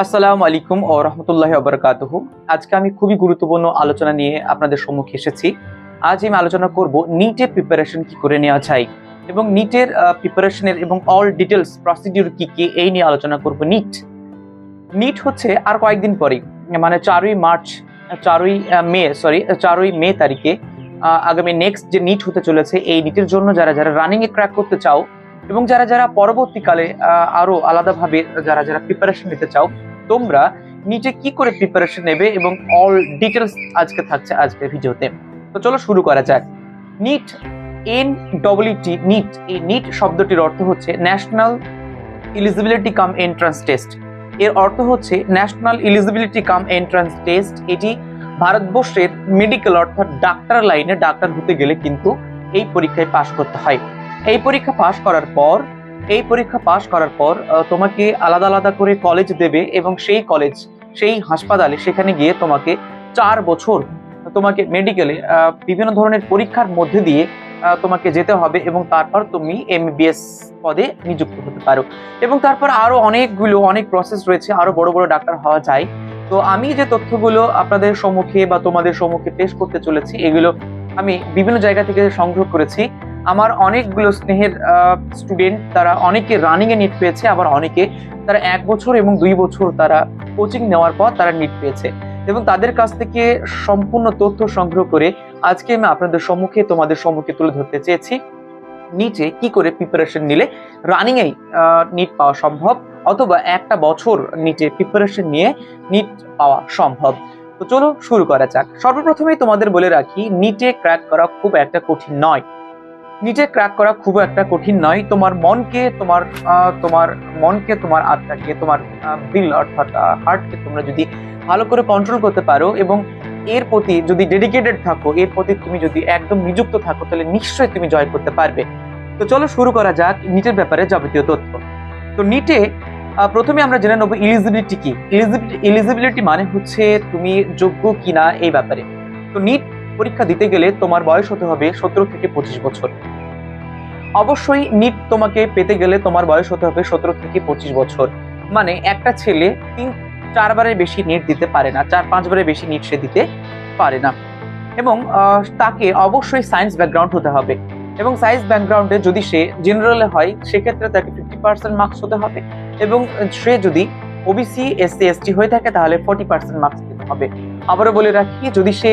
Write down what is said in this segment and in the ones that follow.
আসসালামু আলাইকুম ও রহমতুল্লাহ আবরকাতহ আজকে আমি খুবই গুরুত্বপূর্ণ আলোচনা নিয়ে আপনাদের সম্মুখে এসেছি। আজ আমি আলোচনা করব নিটের প্রিপারেশন কি করে নেওয়া যায় এবং নিটের প্রিপারেশনের এবং অল ডিটেলস প্রসিডিউর কি কি এই নিয়ে আলোচনা করব নিট। নিট হচ্ছে আর কয়েকদিন পরেই মানে চারই মার্চ, চারই মে সরি চারই মে তারিখে আগামী নেক্সট যে নিট হতে চলেছে এই নিটের জন্য যারা যারা রানিংয়ে ক্র্যাক করতে চাও এবং যারা যারা পরবর্তীকালে আরও আলাদাভাবে যারা যারা প্রিপারেশন নিতে চাও, তোমরা নিচে কি করে প্রিপারেশন নেবে এবং অল ডিটেলস আজকে থাকছে আজকের ভিডিওতে। তো চলো শুরু করা যাক। নিট এন ডব্লিউটি নিট এই নিট শব্দটির অর্থ হচ্ছে national eligibility cum entrance test এর অর্থ হচ্ছে national eligibility cum entrance test এটি ভারতবর্ষের মেডিকেল অর্থাৎ ডাক্তার লাইনে ডাক্তার হতে গেলে কিন্তু এই পরীক্ষায় পাশ করতে হয়। এই পরীক্ষা পাশ করার পর, এই পরীক্ষা পাশ করার পর তোমাকে আলাদা আলাদা করে কলেজ দেবে এবং সেই কলেজ সেই হাসপাতালে সেখানে গিয়ে তোমাকে চার বছর তোমাকে মেডিকেলে বিভিন্ন ধরনের পরীক্ষার মধ্যে দিয়ে তোমাকে যেতে হবে এবং তারপর তুমি এমবিএস পদে নিযুক্ত হতে পারো। এবং তারপর আরও অনেকগুলো, অনেক প্রসেস রয়েছে, আরও বড় বড় ডাক্তার হওয়া যায়। তো আমি যে তথ্যগুলো আপনাদের সম্মুখে বা তোমাদের সম্মুখে পেশ করতে চলেছি, এগুলো আমি বিভিন্ন জায়গা থেকে সংগ্রহ করেছি। আমার অনেকগুলো স্নেহের স্টুডেন্ট তারা অনেকে রানিং এ নিট পেয়েছে, আবার অনেকে তারা এক বছর এবং দুই বছর তারা কোচিং নেওয়ার পর তারা নিট পেয়েছে। এবং তাদের কাছ থেকে সম্পূর্ণ তথ্য সংগ্রহ করে আজকে আমি আপনাদের সম্মুখে, তোমাদের সম্মুখে তুলে ধরতে চেয়েছি। নিচে কি করে প্রিপারেশন নিলে রানিং এই নিট পাওয়া সম্ভব, অথবা একটা বছর নিটে প্রিপারেশন নিয়ে নিট পাওয়া সম্ভব। তো চলো শুরু করা যাক। সর্বপ্রথমেই তোমাদের বলে রাখি নিটে ক্র্যাক করা খুব একটা কঠিন নয়। নিটে ক্র্যাক করা খুব একটা কঠিন নয়। তোমার মনকে, তোমার তোমার মনকে, তোমার আত্মাকে, তোমার বিল অর্থাৎ হার্টকে তোমরা যদি ভালো করে কন্ট্রোল করতে পারো এবং এর প্রতি যদি ডেডিকেটেড থাকো, এর প্রতি তুমি যদি একদম নিযুক্ত থাকো, তাহলে নিশ্চয়ই তুমি জয় করতে পারবে। তো চলো শুরু করা যাক নিটের ব্যাপারে যাবতীয় তথ্য। তো নিটে প্রথমে আমরা জেনে নেব ইলিজিবিলিটি কি। ইলিজিবিলিটি মানে হচ্ছে তুমি যোগ্য কিনা এই ব্যাপারে। তো নিট পরীক্ষা দিতে গেলে তোমার বয়স হতে হবে সতেরো থেকে পঁচিশ বছর। অবশ্যই নিট তোমাকে পেতে গেলে তোমার বয়স হতে হবে সতেরো থেকে পঁচিশ বছর। মানে একটা ছেলে তিন, চারবারের বেশি নিট দিতে পারে না, চার, পাঁচবারের বেশি নিট সে দিতে পারে না। এবং তাকে অবশ্যই সায়েন্স ব্যাকগ্রাউন্ড হতে হবে। এবং সায়েন্স ব্যাকগ্রাউন্ডে যদি সে জেনারেলে হয়, সেক্ষেত্রে তাকে ফিফটি পার্সেন্ট মার্কস হতে হবে। এবং সে যদি ওবিসি এসসি এসটি হয়ে থাকে, তাহলে ফর্টি পার্সেন্ট মার্কস দিতে হবে। আবারও বলে রাখি, যদি সে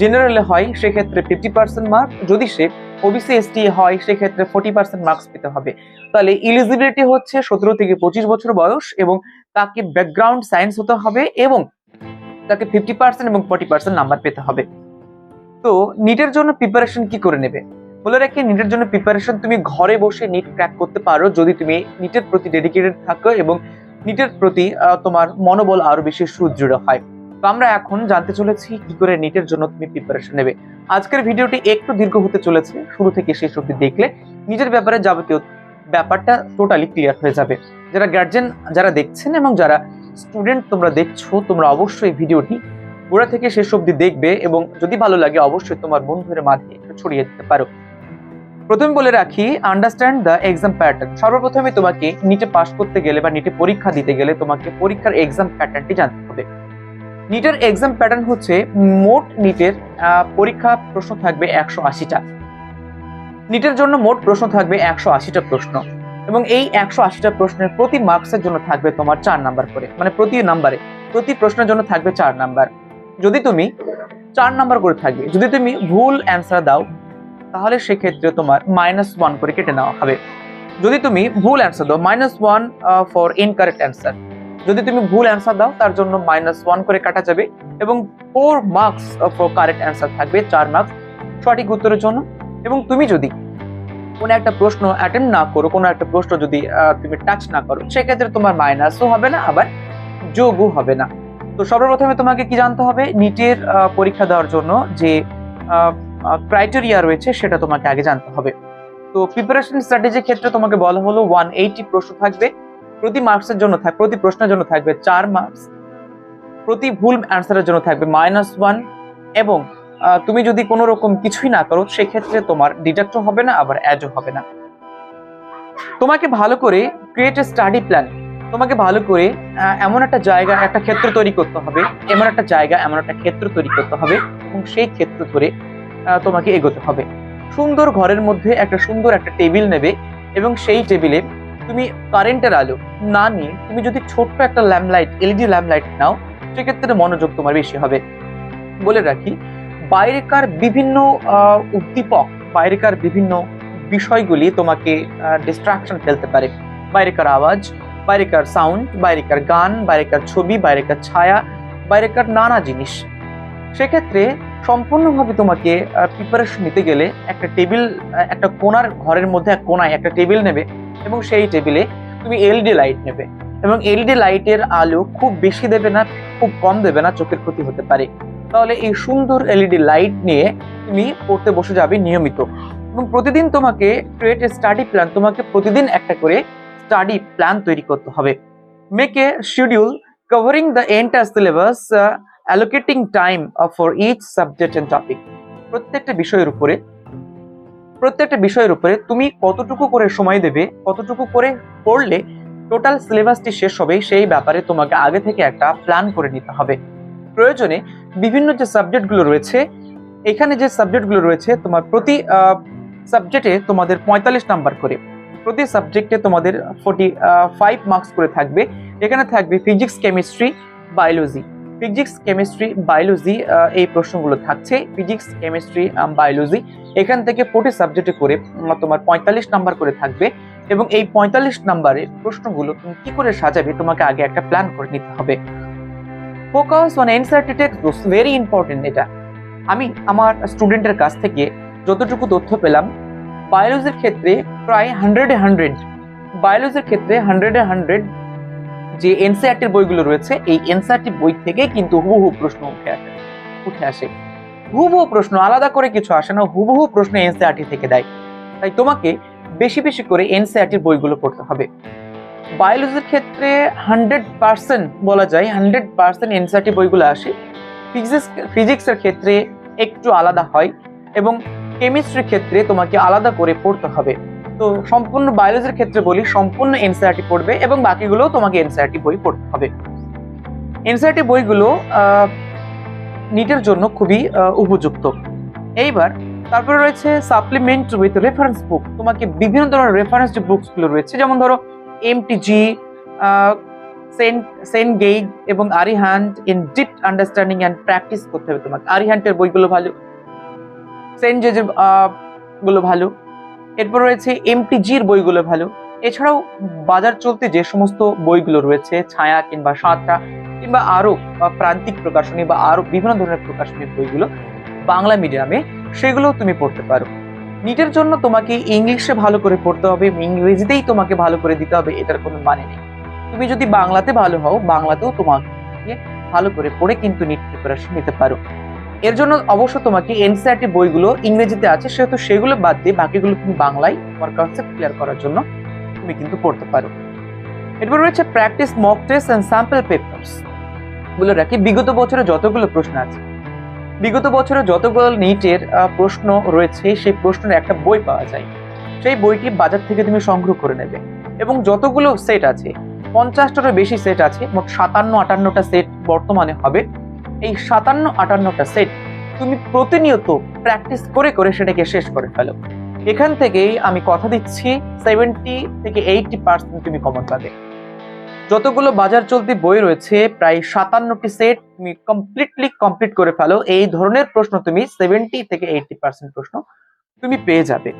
জেনারেলে হয়, সেক্ষেত্রে ফিফটি পার্সেন্ট মার্ক যদি সে ওবিসি এসটি হয়, সেক্ষেত্রে ফোর্টি পার্সেন্ট মার্কস পেতে হবে। তাহলে ইলিজিবিলিটি হচ্ছে সতেরো থেকে পঁচিশ বছর বয়স এবং তাকে ব্যাকগ্রাউন্ড সায়েন্স হতে হবে এবং তাকে ফিফটি পার্সেন্ট এবং ফর্টি পার্সেন্ট নাম্বার পেতে হবে। তো নিটের জন্য প্রিপারেশন কি করে নেবে? বলে রাখি নিটের জন্য প্রিপারেশন তুমি ঘরে বসে নিট ক্র্যাক করতে পারো যদি তুমি নিটের প্রতি ডেডিকেটেড থাকো এবং নিটের প্রতি তোমার মনোবল আরও বেশি সুদৃঢ় হয়। তো আমরা এখন জানতে চলেছি কি করে নিটের জন্য তুমি প্রিপারেশন নেবে। আজকের ভিডিওটি একটু দীর্ঘ হতে চলেছে, শুরু থেকে শেষ অবধি দেখলে নিজের ব্যাপারে যাবতীয় ব্যাপারটা টোটালি ক্লিয়ার হয়ে যাবে। যারা গার্জেন যারা দেখছেন এবং যারা স্টুডেন্ট তোমরা দেখছ, তোমরা অবশ্যই ভিডিওটি গোড়া থেকে শেষ অবধি দেখবে এবং যদি ভালো লাগে অবশ্যই তোমার বন্ধুদের মাঝে ছড়িয়ে দিতে পারো। প্রথমে বলে রাখি আন্ডারস্ট্যান্ড দ্য এক্সাম প্যাটার্ন সর্বপ্রথমে তোমাকে নিটে পাস করতে গেলে বা নিটে পরীক্ষা দিতে গেলে তোমাকে পরীক্ষার এক্সাম প্যাটার্নটি জানতে হবে। নিটের এক্সাম প্যাটার্ন হচ্ছে মোট নিটের পরীক্ষা প্রশ্ন থাকবে একশো আশিটা। নিটের জন্য মোট প্রশ্ন থাকবে একশো আশিটা প্রশ্ন। এবং এই একশো আশিটা প্রশ্নের প্রতি মার্কসের জন্য থাকবে তোমার চার নাম্বার করে মানে প্রতি নাম্বারে প্রতি প্রশ্নের জন্য থাকবে চার নাম্বার যদি তুমি চার নাম্বার করে থাকবে, যদি তুমি ভুল অ্যান্সার দাও, তাহলে সেক্ষেত্রে তোমার মাইনাস ওয়ান করে কেটে নেওয়া হবে। যদি তুমি ভুল অ্যান্সার দাও minus one for incorrect answer যদি তুমি ভুল অ্যান্সার দাও, তার জন্য মাইনাস ওয়ান করে কাটা যাবে এবং four marks for correct answer থাকবে, চার মার্কস সঠিক উত্তরের জন্য। এবং তুমি যদি কোনো একটা প্রশ্ন অ্যাটেম্প না করো, কোনো একটা প্রশ্ন যদি তুমি টাচ না করো, সেক্ষেত্রে তোমার মাইনাসও হবে না, আবার যোগও হবে না। তো সর্বপ্রথমে তোমাকে কি জানতে হবে? নিটের পরীক্ষা দেওয়ার জন্য যে ক্রাইটেরিয়া রয়েছে, সেটা তোমাকে আগে জানতে হবে। তো প্রিপারেশন স্ট্র্যাটেজির ক্ষেত্রে তোমাকে বলা হলো ওয়ান এইটি প্রশ্ন থাকবে। প্রতি মার্কসের জন্য থাকবে প্রতি প্রশ্নের জন্য থাকবে চার মার্কস প্রতি ভুল অ্যান্সারের জন্য থাকবে মাইনাস ওয়ান এবং তুমি যদি কোনো রকম কিছুই না করো, সেক্ষেত্রে তোমার ডিডাক্টও হবে না, আবার অ্যাজও হবে না। তোমাকে ভালো করে ক্রিয়েট এ স্টাডি প্ল্যান তোমাকে ভালো করে এমন একটা জায়গা, একটা ক্ষেত্র তৈরি করতে হবে, এমন একটা জায়গা, এমন একটা ক্ষেত্র তৈরি করতে হবে এবং সেই ক্ষেত্র ধরে তোমাকে এগোতে হবে। সুন্দর ঘরের মধ্যে একটা সুন্দর একটা টেবিল নেবে এবং সেই টেবিলে তুমি কারেন্টের আলো না নিয়ে তুমি যদি ছোট্ট একটা ল্যাম্পলাইট এলইডি ল্যাম্পলাইট নাও, সেক্ষেত্রে মনোযোগ তোমার বেশি হবে। বলে রাখি, বাইরেকার বিভিন্ন উদ্দীপক, বাইরেকার বিভিন্ন বিষয়গুলি তোমাকে ডিস্ট্রাকশন ফেলতে পারে। বাইরেকার আওয়াজ, বাইরেকার সাউন্ড বাইরেকার গান, বাইরেকার ছবি, বাইরেকার ছায়া, বাইরেকার নানা জিনিস। সেক্ষেত্রে সম্পূর্ণভাবে তোমাকে প্রিপারেশন নিতে গেলে একটা টেবিল একটা কোণার ঘরের মধ্যে এক কোনায় একটা টেবিল নেবে। এবং সেই টেবিলে তুমি এলইডি লাইট নেবে এবং এলইডি লাইটের আলো খুব বেশি দেবে না, খুব কম দেবে না, চোখের ক্ষতি হতে পারে। তাহলে এই সুন্দর এলইডি লাইট নিয়ে তুমি পড়তে বসে যাবে নিয়মিত। এবং প্রতিদিন তোমাকে ক্রিয়েট স্টাডি প্ল্যান তোমাকে প্রতিদিন একটা করে স্টাডি প্ল্যান তৈরি করতে হবে। Make a schedule covering the entire syllabus allocating time for each subject and topic প্রত্যেকটা বিষয়ের উপরে প্রত্যেকটা বিষয়ের উপরে তুমি কতটুকু করে সময় দেবে, কতটুকু করে পড়লে টোটাল সিলেবাসটি শেষ হবে, সেই ব্যাপারে তোমাকে আগে থেকে একটা প্ল্যান করে নিতে হবে। প্রয়োজনে বিভিন্ন যে সাবজেক্টগুলো রয়েছে, এখানে যে সাবজেক্টগুলো রয়েছে, তোমার প্রতি সাবজেক্টে তোমাদের পঁয়তাল্লিশ নাম্বার করে, প্রতি সাবজেক্টে তোমাদের ফোর্টি ফাইভ মার্কস করে থাকবে। এখানে থাকবে physics chemistry biology physics, chemistry, biology এই প্রশ্নগুলো থাকছে। ফিজিক্স, কেমিস্ট্রি বায়োলজি, এখান থেকে প্রতি সাবজেক্টে করে তোমার পঁয়তাল্লিশ নাম্বার করে থাকবে এবং এই পঁয়তাল্লিশ নাম্বারের প্রশ্নগুলো তুমি কি করে সাজাবে, তোমাকে আগে একটা প্ল্যান করে নিতে হবে। Focus on NCERT text very important এটা। আমি আমার স্টুডেন্টের কাছ থেকে যতটুকু তথ্য পেলাম বায়োলজির ক্ষেত্রে প্রায় হান্ড্রেডে হান্ড্রেড বায়োলজির ক্ষেত্রে হান্ড্রেডে হান্ড্রেড যে এনসিআরটির বইগুলো রয়েছে, এই এনসিআরটি বই থেকে কিন্তু হুবহু প্রশ্ন উঠে আসে। উঠে আসে। হুবহু প্রশ্ন, আলাদা করে কিছু আসে না, হুবহু প্রশ্ন এনসিআরটি থেকে দেয়। তাই তোমাকে বেশি বেশি করে এনসিআরটির বইগুলো পড়তে হবে। বায়োলজির ক্ষেত্রে হান্ড্রেড পার্সেন্ট বলা যায় হান্ড্রেড পার্সেন্ট এনসিআরটি বইগুলো আসে। ফিজিক্স, ফিজিক্সের ক্ষেত্রে একটু আলাদা হয় এবং কেমিস্ট্রির ক্ষেত্রে তোমাকে আলাদা করে পড়তে হবে। তো সম্পূর্ণ বায়োলজির ক্ষেত্রে বলি, সম্পূর্ণ এনসিআরটি পড়বে এবং বাকিগুলো তোমাকে এনসিআরটি বই পড়তে হবে। এনসিআরটি বইগুলো নিটের জন্য খুবই উপযুক্ত। এইবার, তারপরে রয়েছে সাপ্লিমেন্ট উইথ রেফারেন্স বুক তোমাকে বিভিন্ন ধরনের রেফারেন্স যে বুকসগুলো রয়েছে, যেমন ধরো এমটিজি সেন্ট সেন্ট গেইগ এবং Arihant in deep understanding and practice করতে হবে তোমাকে। আরিহান্টের বইগুলো ভালো সেন্ট জেজেরগুলো ভালো। এরপর রয়েছে এমটিজির বইগুলো ভালো। এছাড়াও বাজার চলতে যে সমস্ত বইগুলো রয়েছে ছায়া কিংবা সাঁতরা কিংবা আরও আহ, প্রান্তিক প্রকাশনী বা আরও বিভিন্ন ধরনের প্রকাশনীর বইগুলো বাংলা মিডিয়ামে সেগুলো তুমি পড়তে পারো। নিটের জন্য তোমাকে ইংলিশে ভালো করে পড়তে হবে ইংরেজিতেই তোমাকে ভালো করে দিতে হবে এটার কোনো মানে নেই। তুমি যদি বাংলাতে ভালো হও বাংলাতেও তোমাকে ভালো করে পড়ে কিন্তু নিট প্রিপারেশন নিতে পারো। এর জন্য অবশ্য তোমাকে এনসিআরটি বইগুলো ইংরেজিতে আছে, সেহেতু সেগুলো বাদ দিয়ে বাকিগুলো তুমি বাংলায় তোমার কনসেপ্ট ক্লিয়ার করার জন্য তুমি কিন্তু পড়তে পারো। এরপর রয়েছে practice mock test and sample papers বলে রাখি, বিগত বছরে যতগুলো প্রশ্ন আছে, বিগত বছরে যতগুলো নিটের প্রশ্ন রয়েছে, সেই প্রশ্নের একটা বই পাওয়া যায়। সেই বইটি বাজার থেকে তুমি সংগ্রহ করে নেবে। এবং যতগুলো সেট আছে, পঞ্চাশটারও বেশি সেট আছে, মোট সাতান্ন আটান্নটা সেট বর্তমানে হবে। এই সাতান্ন আটান্নটা সেট তুমি প্রতিনিয়ত প্র্যাকটিস করে করে সেটাকে শেষ করে ফেলো। এখান থেকেই আমি কথা দিচ্ছি সেভেন্টি থেকে এইটি পার্সেন্ট তুমি কমন পাবে। যতগুলো বাজার চলতি বই রয়েছে, প্রায় সাতান্নটি সেট তুমি কমপ্লিটলি কমপ্লিট করে ফেলো। এই ধরনের প্রশ্ন তুমি সেভেন্টি থেকে এইটি পার্সেন্ট প্রশ্ন তুমি পেয়ে যাবে।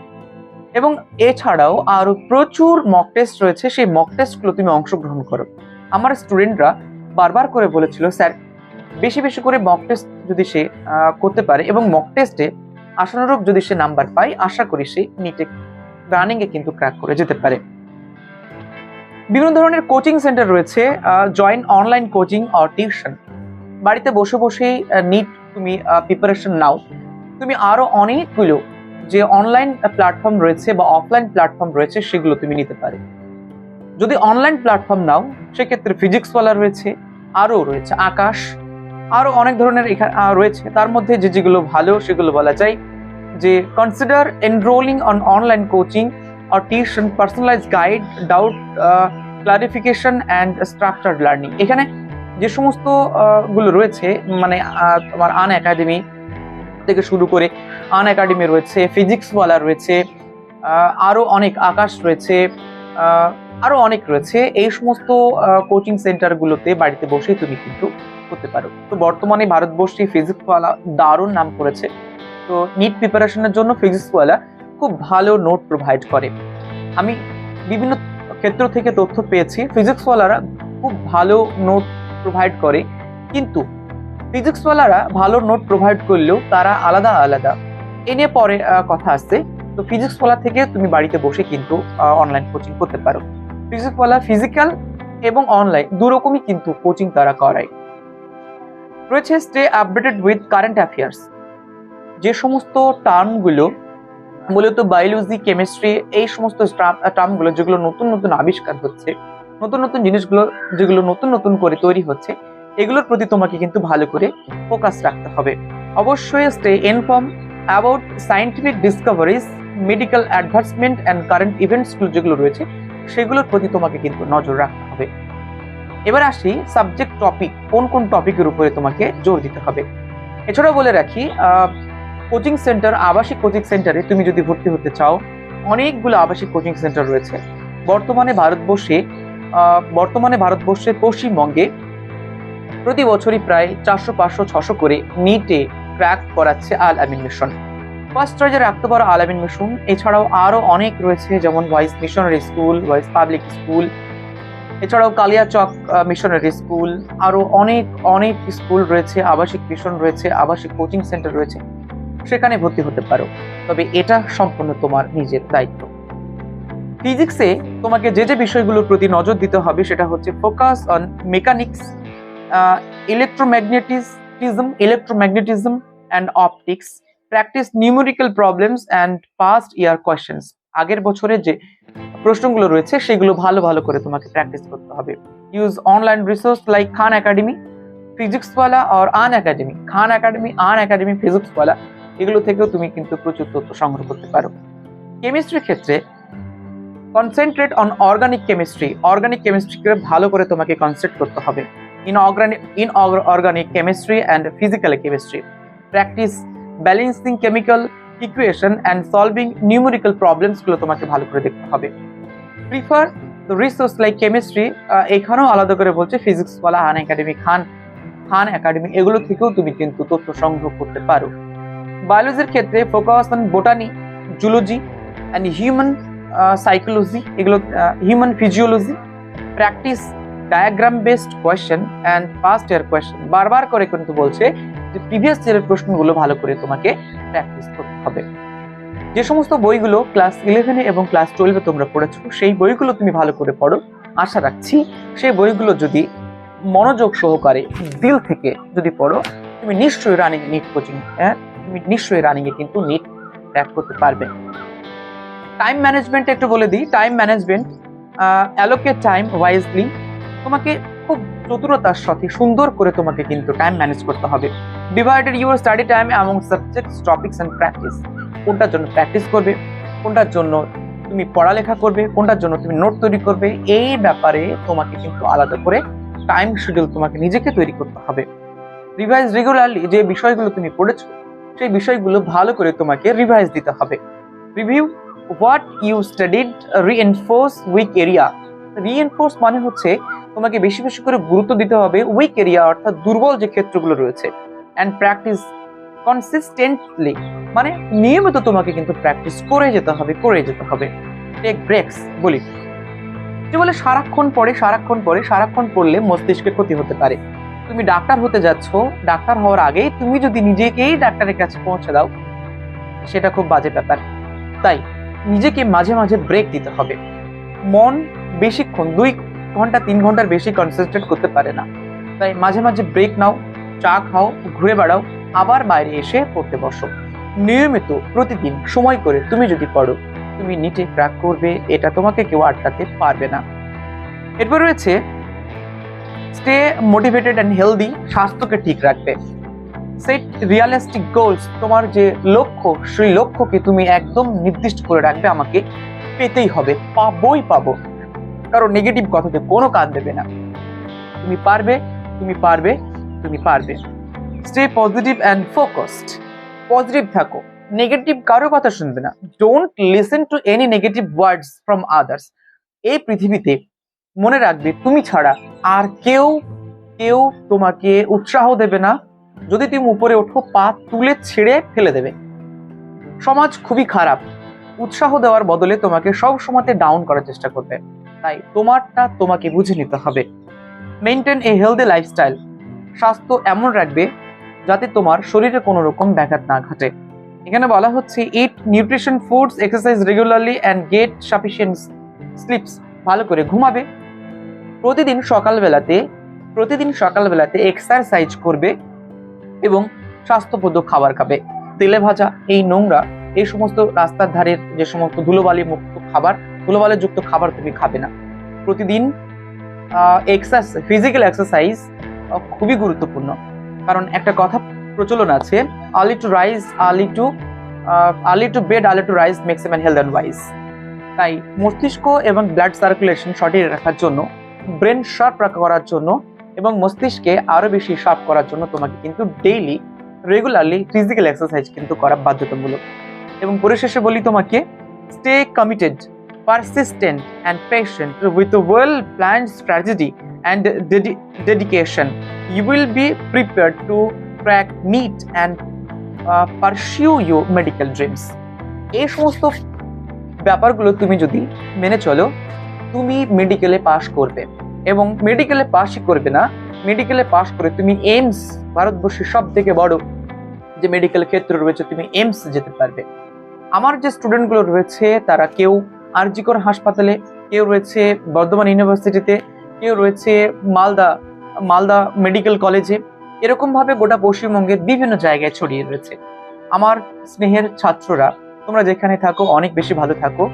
এবং এছাড়াও আরও প্রচুর মক টেস্ট রয়েছে, সেই মক টেস্টগুলো তুমি অংশগ্রহণ করো। আমার স্টুডেন্টরা বারবার করে বলেছিল স্যার বেশি বেশি করে মক টেস্ট যদি সে করতে পারে এবং মক টেস্টে আশানুরূপ যদি সে নাম্বার পায়, আশা করি সে নিটে রানিং এ কিন্তু ক্র্যাক করে যেতে পারে। বিভিন্ন ধরনের কোচিং সেন্টার রয়েছে join online coaching or tuition বাড়িতে বসে বসেই নিট তুমি প্রিপারেশন নাও। তুমি আরও অনেকগুলো যে অনলাইন প্ল্যাটফর্ম রয়েছে বা অফলাইন প্ল্যাটফর্ম রয়েছে, সেগুলো তুমি নিতে পারে। যদি অনলাইন প্ল্যাটফর্ম নাও, সেক্ষেত্রে ফিজিক্সওয়ালা রয়েছে আরও রয়েছে, আকাশ আরও অনেক ধরনের এখানে রয়েছে। তার মধ্যে যে যেগুলো ভালো সেগুলো বলা যায়। যে consider enrolling on online coaching or tuition personalize guide uh, clarification and structure learning এখানে যে সমস্তগুলো রয়েছে মানে তোমার আন একাডেমি থেকে শুরু করে আন একাডেমি রয়েছে ফিজিক্সওয়ালা রয়েছে আরও অনেক আকাশ রয়েছে আরও অনেক রয়েছে। এই সমস্ত কোচিং সেন্টারগুলোতে বাড়িতে বসেই তুমি কিন্তু করতে পারো। তো বর্তমানে ভারতবর্ষে ফিজিক্সওয়ালা দারুণ নাম করেছে। তো নিট প্রিপারেশনের জন্য ফিজিক্সওয়ালা খুব ভালো নোট প্রোভাইড করে। আমি বিভিন্ন ক্ষেত্র থেকে তথ্য পেয়েছি। ফিজিক্সওয়ালারা খুব ভালো নোট প্রোভাইড করে। কিন্তু ফিজিক্সওয়ালারা ভালো নোট প্রোভাইড করলেও তারা আলাদা আলাদা। এ নিয়ে পরে কথা আসছে। তো ফিজিক্সওয়ালা থেকে তুমি বাড়িতে বসে কিন্তু অনলাইন কোচিং করতে পারো। ফিজিক্সওয়ালা ফিজিক্যাল এবং অনলাইন দুরকমই কিন্তু কোচিং তারা করায়। রয়েছে stay updated with current affairs যে সমস্ত টার্মগুলো, মূলত বায়োলজি কেমিস্ট্রি এই সমস্ত টার্মগুলো, যেগুলো নতুন নতুন আবিষ্কার হচ্ছে, নতুন নতুন জিনিসগুলো, যেগুলো নতুন নতুন করে তৈরি হচ্ছে, এগুলোর প্রতি তোমাকে কিন্তু ভালো করে ফোকাস রাখতে হবে। অবশ্যই stay inform about scientific discoveries medical advancement and current ইভেন্টসগুলো যেগুলো রয়েছে, সেগুলোর প্রতি তোমাকে কিন্তু নজর রাখতে হবে। এবার আসি সাবজেক্ট টপিক কোন কোন টপিকের উপরে তোমাকে জোর দিতে হবে। এছাড়াও বলে রাখি কোচিং সেন্টার আবাসিক কোচিং সেন্টারে তুমি যদি ভর্তি হতে চাও, অনেকগুলো আবাসিক কোচিং সেন্টার রয়েছে। বর্তমানে ভারতবর্ষে বর্তমানে ভারতবর্ষের পশ্চিমবঙ্গে প্রতি বছরই প্রায় চারশো, পাঁচশো, ছশো করে নিটে ক্র্যাক করাচ্ছে আল আমিন মিশন ফার্স্ট চয়েজে রাখতে পারো আল আমিন মিশন এছাড়াও আরও অনেক রয়েছে, যেমন voice missionary school voice public school এছাড়াও কালিয়াচক মিশনারি স্কুল আরও অনেক অনেক স্কুল রয়েছে, আবাসিক মিশন রয়েছে, আবাসিক কোচিং সেন্টার রয়েছে, সেখানে ভর্তি হতে পারো। তবে এটা সম্পূর্ণ তোমার নিজের দায়িত্ব। ফিজিক্সে তোমাকে যে যে বিষয়গুলোর প্রতি নজর দিতে হবে, সেটা হচ্ছে focus on mechanics electromagnetism electromagnetism and optics practice numerical problems and past year questions আগের বছরে যে প্রশ্নগুলো রয়েছে, সেগুলো ভালো ভালো করে তোমাকে প্র্যাকটিস করতে হবে। Use online resource like Khan Academy PhysicsWallah আর আন একাডেমি খান একাডেমি আন একাডেমি ফিজিক্সওয়ালা এগুলো থেকেও তুমি কিন্তু প্রচুর তথ্য সংগ্রহ করতে পারো। কেমিস্ট্রির ক্ষেত্রে concentrate on organic chemistry organic কেমিস্ট্রিকে ভালো করে তোমাকে কনসেন্ট্রেট করতে হবে। In organic in organic chemistry and physical chemistry practice balancing chemical equation and solving numerical প্রবলেমসগুলো তোমাকে ভালো করে দেখতে হবে। Prefer the resource like chemistry এখানেও আলাদা করে বলছে ফিজিক্স বলা হান একাডেমি খান খান একাডেমি এগুলো থেকেও তুমি কিন্তু তথ্য সংগ্রহ করতে পারো। বায়োলজির ক্ষেত্রে focus on botany zoology and human psychology এগুলো human physiology practice diagram based question and past year question বারবার করে কিন্তু বলছে যে প্রিভিয়াস ইয়ারের প্রশ্নগুলো ভালো করে তোমাকে প্র্যাকটিস করতে হবে। যে সমস্ত বইগুলো ক্লাস ইলেভেনে এবং ক্লাস টুয়েলভে তোমরা পড়েছো, সেই বইগুলো তুমি ভালো করে পড়ো। আশা রাখছি সেই বইগুলো যদি মনোযোগ সহকারে দিল থেকে যদি পড়ো, তুমি নিশ্চয়ই রানিং নিট কোচিং হ্যাঁ? তুমি নিশ্চয়ই রানিং এ কিন্তু নিট ক্র্যাক করতে পারবে। টাইম ম্যানেজমেন্ট একটু বলে দিই। Time management allocate time wisely তোমাকে খুব চতুরতার সাথে সুন্দর করে তোমাকে কিন্তু টাইম ম্যানেজ করতে হবে। Divided your study time among subjects topics and practice কোনটার জন্য প্র্যাকটিস করবে, কোনটার জন্য তুমি পড়ালেখা করবে, কোনটার জন্য তুমি নোট তৈরি করবে, এই ব্যাপারে তোমাকে কিন্তু আলাদা করে টাইম শিডিউল তোমাকে নিজেকে তৈরি করতে হবে। রিভাইজ রেগুলারলি যে বিষয়গুলো তুমি পড়েছো, সেই বিষয়গুলো ভালো করে তোমাকে রিভাইজ দিতে হবে। Review what you studied reinforce weak area reinforce মানে হচ্ছে তোমাকে বেশি বেশি করে গুরুত্ব দিতে হবে উইক এরিয়া অর্থাৎ দুর্বল যে ক্ষেত্রগুলো রয়েছে। অ্যান্ড প্র্যাকটিস কনসিস্টেন্টলি মানে নিয়মিত তোমাকে কিন্তু প্র্যাকটিস করে যেতে হবে, করে যেতে হবে। টেক ব্রেকস বলি। যে বলে সারাক্ষণ পরে সারাক্ষণ পরে, সারাক্ষণ পড়লে মস্তিষ্কের ক্ষতি হতে পারে। তুমি ডাক্তার হতে যাচ্ছ, ডাক্তার হওয়ার আগে তুমি যদি নিজেকেই ডাক্তারের কাছে পৌঁছে দাও, সেটা খুব বাজে ব্যাপার। তাই নিজেকে মাঝে মাঝে ব্রেক দিতে হবে। মন বেশিক্ষণ, দুই ঘণ্টা, তিন ঘণ্টার বেশি কনসেন্ট্রেট করতে পারে না। তাই মাঝে মাঝে ব্রেক নাও, চা খাও, ঘুরে বেড়াও আবার বাইরে এসে পড়তে বসো। নিয়মিত প্রতিদিন সময় করে তুমি যদি পড়ো, তুমি নিটে ক্র্যাক করবে, এটা তোমাকে কেউ আটকাতে পারবে না। এরপর রয়েছে স্টে মোটিভেটেড অ্যান্ড হেলদি স্বাস্থ্যকে ঠিক রাখবে সেট রিয়ালিস্টিক গোলস তোমার যে লক্ষ্য, সেই লক্ষ্যকে তুমি একদম নির্দিষ্ট করে রাখবে, আমাকে পেতেই হবে, পাবোই পাবো। কারণ নেগেটিভ কথাতে কোনো কান দেবে না। তুমি পারবে তুমি পারবে তুমি পারবে। Stay positive and focused positive থাকো। নেগেটিভ কারও কথা শুনবে না। Don't listen to any negative words from others এই পৃথিবীতে মনে রাখবে, তুমি ছাড়া আর কেউ কেউ তোমাকে উৎসাহ দেবে না। যদি তুমি উপরে ওঠো, পা তুলে ছেড়ে ফেলে দেবে। সমাজ খুবই খারাপ। উৎসাহ দেওয়ার বদলে তোমাকে সব সময়তে ডাউন করার চেষ্টা করবে। তাই তোমারটা তোমাকে বুঝে নিতে হবে। মেনটেন এ হেলদি লাইফস্টাইল স্বাস্থ্য এমন রাখবে যাতে তোমার শরীরে কোনো রকম ব্যাঘাত না ঘটে। এখানে বলা হচ্ছে eat nutrition foods exercise regularly and get sufficient sleeps ভালো করে ঘুমাবে। প্রতিদিন সকালবেলাতে প্রতিদিন সকালবেলাতে এক্সারসাইজ করবে এবং স্বাস্থ্যপ্রদ খাবার খাবে। তেলে ভাজা, এই নোংরা, এই সমস্ত রাস্তার ধারের যে সমস্ত ধুলোবালি মুক্ত খাবার ধুলোবালি যুক্ত খাবার তুমি খাবে না। প্রতিদিন এক্সারসাইজ ফিজিক্যাল এক্সারসাইজ খুবই গুরুত্বপূর্ণ। কারণ একটা কথা প্রচলন আছে early to rise early to early to bed early to rise makes a man health and wise তাই মস্তিষ্ক এবং ব্লাড সার্কুলেশন সঠিক রাখার জন্য ব্রেন শার্প রাখা করার জন্য এবং মস্তিষ্কে আরও বেশি শার্প করার জন্য তোমাকে কিন্তু ডেইলি রেগুলারলি ফিজিক্যাল এক্সারসাইজ কিন্তু করা বাধ্যতামূলক। এবং পরিশেষে বলি তোমাকে stay committed persistent and patient with well plan strategy and dedication you will be prepare to crack NEET and pursue you medical dreams এই সমস্ত ব্যাপারগুলো তুমি যদি মেনে চলো, তুমি মেডিকেলে পাশ করবে। এবং মেডিকেলে পাশই করবে না মেডিকেলে পাশ করে তুমি এইমস ভারতবর্ষের সব থেকে বড় যে মেডিকেল ক্ষেত্র রয়েছে, তুমি এইমস যেতে পারবে। আমার যে স্টুডেন্টগুলো রয়েছে, তারা কেউ আরজিকর হাসপাতালে, কেউ রয়েছে বর্ধমান ইউনিভার্সিটিতে, কেউ রয়েছে মালদা মালদা মেডিকেল কলেজে। এরকমভাবে গোটা পশ্চিমবঙ্গের বিভিন্ন জায়গায় ছড়িয়ে রয়েছে। আমার স্নেহের ছাত্ররা, তোমরা যেখানে থাকো, অনেক বেশি ভালো থাকো।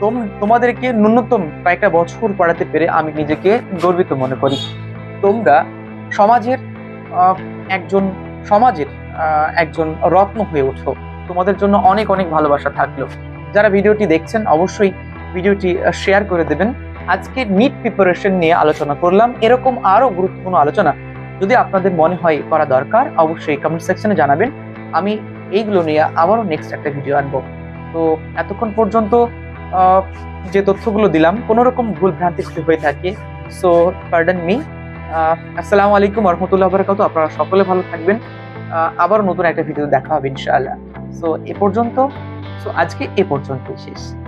তোম- তোমাদেরকে ন্যূনতম কয়েকটা বছর পড়াতে পেরে আমি নিজেকে গর্বিত মনে করি। তোমরা সমাজের একজন সমাজের একজন রত্ন হয়ে ওঠো। তোমাদের জন্য অনেক অনেক ভালোবাসা থাকল। যারা ভিডিওটি দেখছেন অবশ্যই ভিডিওটি শেয়ার করে দেবেন। আজকে নিট প্রিপারেশন নিয়ে আলোচনা করলাম। এরকম আরও গুরুত্বপূর্ণ আলোচনা যদি আপনাদের মনে হয় করা দরকার অবশ্যই কমেন্ট সেকশনে জানাবেন। আমি এইগুলো নিয়ে আবারও নেক্সট একটা ভিডিও আনব। তো এতক্ষণ পর্যন্ত যে তথ্যগুলো দিলাম কোনো রকম ভুল ভ্রান্তি হয়ে থাকে সো পার্ডন মি আসসালামু আলাইকুম রহমতুল্লাহ বরকাত আপনারা সকলে ভালো থাকবেন। আহ, আবারও নতুন একটা ভিডিও দেখা হবে ইনশাআল্লাহ। সো এ পর্যন্ত আজকে এ পর্যন্ত শেষ।